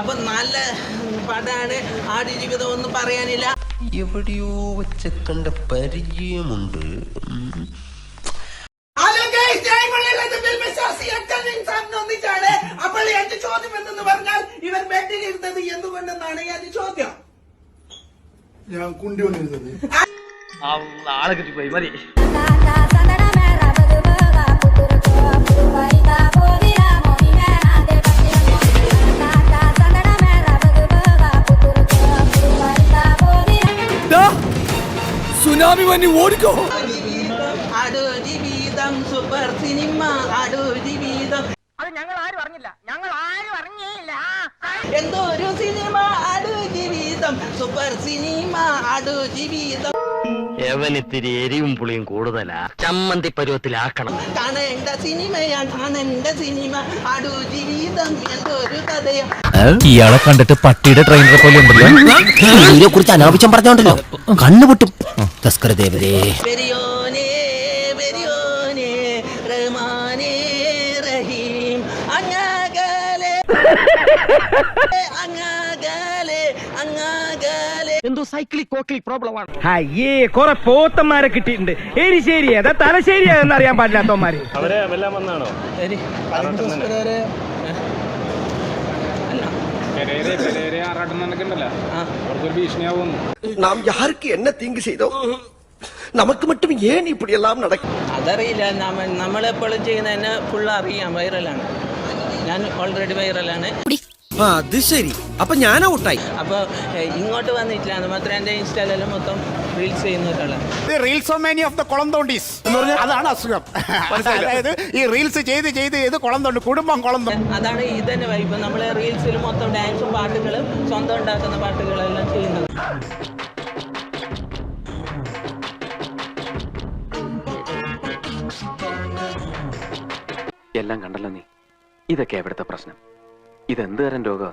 അപ്പൊ നല്ല പടാണ്. ആടുജീവിതം ഒന്നും പറയാനില്ല. എവിടെയോ വെച്ച് കണ്ട പരിചയമുണ്ട് ഒന്നിച്ചാണ്. അപ്പോൾ എന്റെ ചോദ്യം എന്തെന്ന് പറഞ്ഞാൽ ഇവൻ ബെഡിൽ ഇരുന്നത് എന്തുകൊണ്ടെന്നാണ് എന്റെ ചോദ്യം. ഞാൻ കുണ്ടി കൊണ്ടിരുന്നത് ആളെ കിട്ടിപ്പോയി മതി. സുനാമി വന്നി ഓടിക്കോ. ആടു ജീവിതം സൂപ്പർ സിനിമ ആടു ജീവിതം അത് ഞങ്ങൾ ആരും അറിഞ്ഞില്ല. ഞങ്ങൾ ആരും അറിഞ്ഞില്ല എന്തോ ഒരു സിനിമ അടു ജീവിതം സൂപ്പർ സിനിമ അടു ജീവിതം എവനിത്തിരി എരിവും പുളിയും കൂടുതലാ. ചമ്മന്തി പരുവത്തിലാക്കണം. കാണേണ്ട സിനിമയാ കാണേണ്ട സിനിമ. ജീവിതം കഥയാ. ഇയാളെ കണ്ടിട്ട് പട്ടിയുടെ ട്രെയിനറെ പോലെ ഉണ്ടല്ലോ. ഇതിനെ കുറിച്ച് അനാവശ്യം പറഞ്ഞോണ്ടല്ലോ. കണ്ണുപൊട്ടും തസ്കര ദേവതേ. വെരിയോനെ റഹ്മാനെ എന്തോ സൈക്കിളിൽ കോക്കിൽ പ്രോബ്ലം ആണ്. അയ്യേ കൊറേ പോത്തന്മാരെ കിട്ടിയിട്ടുണ്ട്. എരിശേരിയാ അതാ തലശ്ശേരിയാ എന്നറിയാൻ പാടില്ലാത്തവന്മാര്. അവരെ എല്ലാം വന്നാണോ? നാം എന്നെ തിങ്ക് ചെയ്തോ? നമുക്ക് മറ്റും ഏൻ ഇപ്പടി എല്ലാം നടക്കും. അതറിയില്ല നമ്മൾ എപ്പോഴും ചെയ്യുന്ന ഫുൾ അറിയാം വൈറലാണ് ഞാൻ ഓൾറെഡി വൈറലാണ് അത് ശരി. അപ്പൊ ഞാൻ ഔട്ടായി. അപ്പോൾ ഇങ്ങോട്ട് വന്നിട്ടില്ല. അത് മാത്രമേ എന്റെ ഇൻസ്റ്റാലെല്ലാം മൊത്തം റീൽസ് ചെയ്യുന്ന ഒരാളാണ് റീൽസോമാനി ഓഫ് ദ കുളന്തോണ്ടീസ് അതാണ് അസുഖം. അതായത് ഈ റീൽസ് ചെയ്ത് ചെയ്ത് ചെയ്ത് കുളന്തോണ്ട് കുടുംബം കുളന്തോ അതാണ് ഇതന്നെ വൈബ് നമ്മൾ റീൽസിൽ മൊത്തം ഡാൻസും പാട്ടുകളും സ്വന്തം ഉണ്ടാക്കുന്ന പാട്ടുകളെല്ലാം ചെയ്യുന്നത്. എല്ലാം കണ്ടല്ലോ നീ. ഇതൊക്കെ എവിടുത്തെ പ്രശ്നം? ഇതെന്ത് തരം രോഗം